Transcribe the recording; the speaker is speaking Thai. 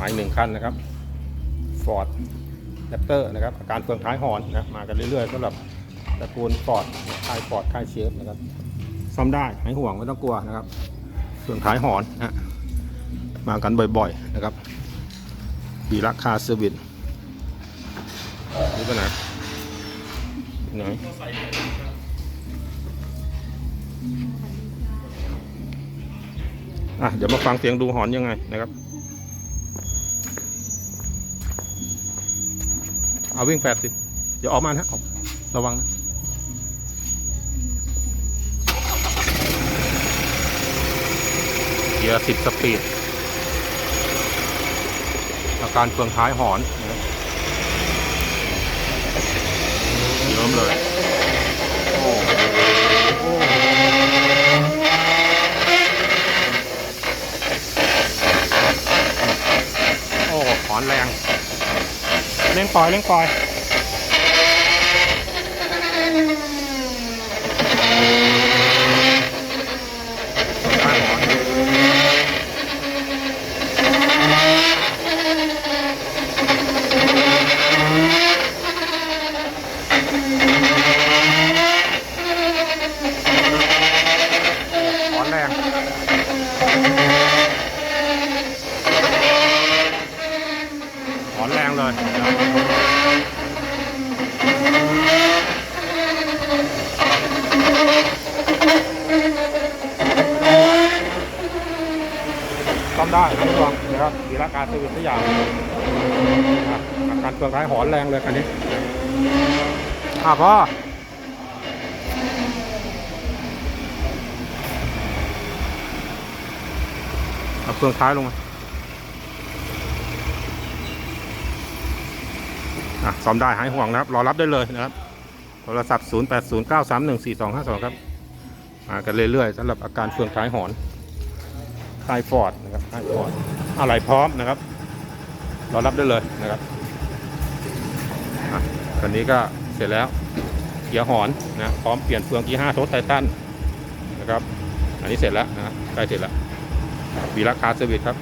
หมายหนึ่งคันนะครับ Ford Raptor นะครับอาการเฟืองท้ายหอนนะมากันเรื่อยๆสำหรับตระกูล Ford ค่าย Ford ค่ายเชฟนะครับซ่อมได้หายห่วงไม่ต้องกลัวนะครับเฟืองท้ายหอนนะมากันบ่อยๆนะครับมีราคาเซอร์วิสนี่ก็ไหนไหนอะเดี๋ยวมาฟังเสียงดูหอนยังไงนะครับ เอาวิ่ง80เดี๋ยวออกมานะออกระวังนะเกียร์10สปีด อาการเฟืองท้ายหอนเยิ้มเลย โอ้โหโอ้หอนแรง เร่งปล่อยเร่งปล่อยข้อนแรงหอนแร งเลยซ่อมได้นะทุกคนนะครับมีราคาซื้อทุกอย่างอาการเปลืองท้ายหอนแรงเลยคันนี้อะพ่อเอาเปลืองท้ายลงมา อะซ่อมได้หายห่วงนะครับ รอรับได้เลยนะครับ โทรศัพท์ 0 8 0 9 3 1 4 2 5 2 ครับ มากันเรื่อยๆสำหรับอาการเฟืองท้ายหอนค่ายฟอร์ดนะครับค่ายฟอร์ดอะไรพร้อมนะครับ รอรับได้เลยนะครับอะคันนี้ก็เสร็จแล้วเกียร์หอนนะพร้อมเปลี่ยนเฟืองกีห้าโทสไททันนะครับ อันนี้เสร็จแล้วนะใกล้เสร็จแล้ววีราคาเซอร์วิสครับ